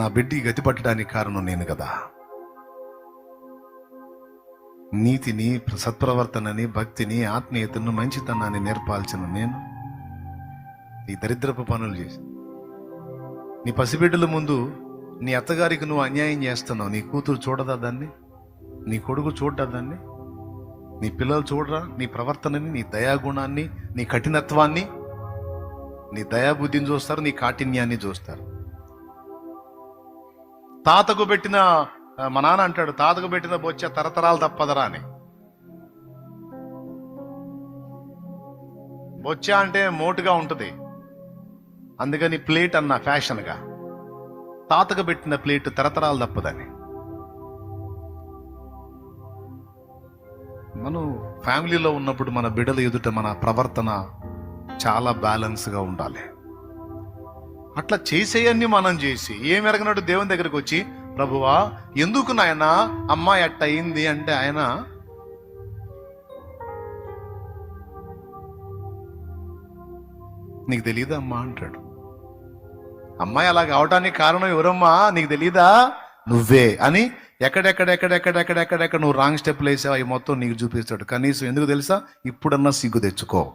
నా బిడ్డ గతి పట్టడానికి కారణం నేను కదా. నీతిని సత్ప్రవర్తనని భక్తిని ఆత్మీయతను మంచితనాన్ని నేర్పాల్సిన నేను ఈ దరిద్రపు పనులు చేసి. నీ పసిబిడ్డల ముందు నీ అత్తగారికి నువ్వు అన్యాయం చేస్తున్నావు. నీ కూతురు చూడదా దాన్ని? నీ కొడుకు చూడదా దాన్ని? నీ పిల్లలు చూడరా? నీ ప్రవర్తనని నీ దయాగుణాన్ని నీ కఠినత్వాన్ని నీ దయాబుద్ధిని చూస్తారు నీ కాఠిన్యాన్ని చూస్తారు. తాతకు పెట్టిన మా నాన్న అంటాడు తాతకు పెట్టిన బొచ్చ తరతరాలు తప్పదరా అని. బొచ్చ అంటే మోటుగా ఉంటుంది. అందుకని ప్లేట్ అన్న ఫ్యాషన్గా. తాతకు పెట్టిన ప్లేట్ తరతరాలు తప్పదని. మనం ఫ్యామిలీలో ఉన్నప్పుడు మన బిడ్డల ఎదుట మన ప్రవర్తన చాలా బ్యాలెన్స్గా ఉండాలి. అట్లా చేసేయన్ని మనం చేసి ఏం ఎరగనట్టు దేవుని దగ్గరికి వచ్చి ప్రభువా ఎందుకు నాయన అమ్మాయి అట్ట అయింది అంటే ఆయన నీకు తెలియదా అమ్మా అంటాడు. అమ్మాయి అలా కావడానికి కారణం ఎవరమ్మా? నీకు తెలీదా? నువ్వే అని ఎక్కడెక్కడెక్కడెక్కడెక్కడెక్కడ నువ్వు రాంగ్ స్టెప్లు వేసావు అవి మొత్తం నీకు చూపిస్తాడు. కనీసం ఎందుకు తెలుసా? ఇప్పుడన్నా సిగ్గు తెచ్చుకో.